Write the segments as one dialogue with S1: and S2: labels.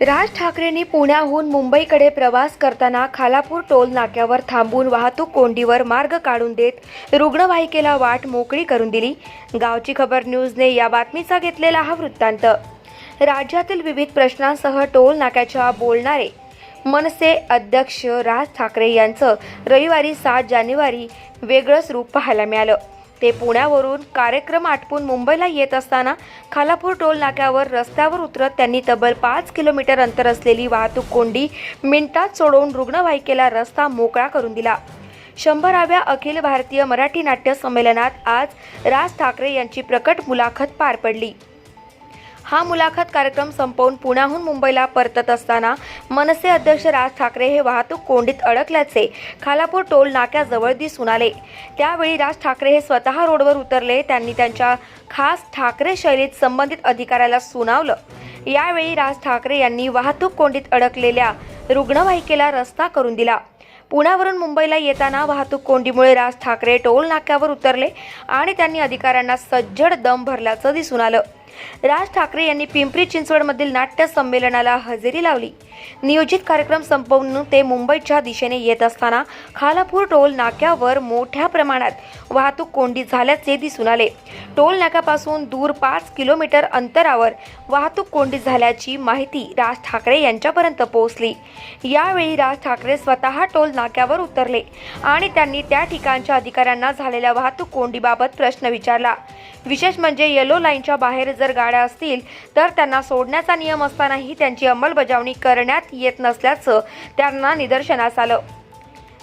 S1: राज ठाकरेंनी पुण्याहून मुंबईकडे प्रवास करताना खालापूर टोल नाक्यावर थांबून वाहतूक कोंडीवर मार्ग काढून देत रुग्णवाहिकेला वाट मोकळी करून दिली. गावची खबर न्यूजने या बातमीचा घेतलेला हा वृत्तांत. राज्यातील विविध प्रश्नांसह टोल नाक्याच्या बोलणारे मनसे अध्यक्ष राज ठाकरे यांचं रविवारी सात जानेवारी वेगळंच रूप पाहायला मिळालं. ते पुण्यावरून कार्यक्रम आटपून मुंबईला येत असताना खालापूर टोल नाक्यावर रस्त्यावर उतरत त्यांनी तब्बल पाच किलोमीटर अंतर असलेली वाहतूक कोंडी मिनिटात सोडवून रुग्णवाहिकेला रस्ता मोकळा करून दिला. शंभराव्या अखिल भारतीय मराठी नाट्य संमेलनात आज राज ठाकरे यांची प्रकट मुलाखत पार पडली. हा मुलाखत कार्यक्रम संपवून पुण्याहून मुंबईला परतत असताना मनसे अध्यक्ष राज ठाकरे हे वाहतूक कोंडीत अडकल्याचे खालापूर टोल नाक्याजवळ दिसून आले. त्यावेळी राज ठाकरे हे स्वतः रोडवर उतरले त्यांनी त्यांच्या खास ठाकरे शैलीत संबंधित अधिकाऱ्याला सुनावलं. यावेळी राज ठाकरे यांनी वाहतूक कोंडीत अडकलेल्या रुग्णवाहिकेला रस्ता करून दिला. पुण्यावरून मुंबईला येताना वाहतूक कोंडीमुळे राज ठाकरे टोल नाक्यावर उतरले आणि त्यांनी अधिकाऱ्यांना सज्जड दम भरल्याचं दिसून आलं. राज ठाकरे यांनी पिंपरी चिंचवडमधील नाट्य संमेलनाला हजेरी लावली. नियोजित कार्यक्रम संपवून ते मुंबईच्या दिशेने येत असताना खालापूर टोल नाक्यावर मोठ्या प्रमाणात वाहतूक कोंडी झाल्याचे दिसून आले. टोल नाक्यापासून दूर पाच किलोमीटर अंतरावर वाहतूक कोंडी झाल्याची माहिती राज ठाकरे यांच्यापर्यंत पोहोचली. यावेळी राज ठाकरे स्वतः टोल नाक्यावर उतरले आणि त्यांनी त्या ठिकाणच्या अधिकाऱ्यांना झालेल्या वाहतूक कोंडीबाबत प्रश्न विचारला. विशेष म्हणजे येलो लाईनच्या बाहेर जर गाड्या असतील तर त्यांना सोडण्याचा नियम असतानाही त्यांची अंमलबजावणी करण्यात येत नसल्याचं त्यांना निदर्शनास आलं.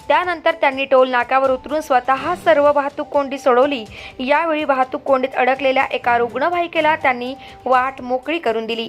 S1: त्यानंतर त्यांनी टोल नाक्यावर उतरून स्वतः सर्व वाहतूक कोंडी सोडवली. यावेळी वाहतूक कोंडीत अडकलेल्या एका रुग्णवाहिकेला त्यांनी वाट मोकळी करून दिली.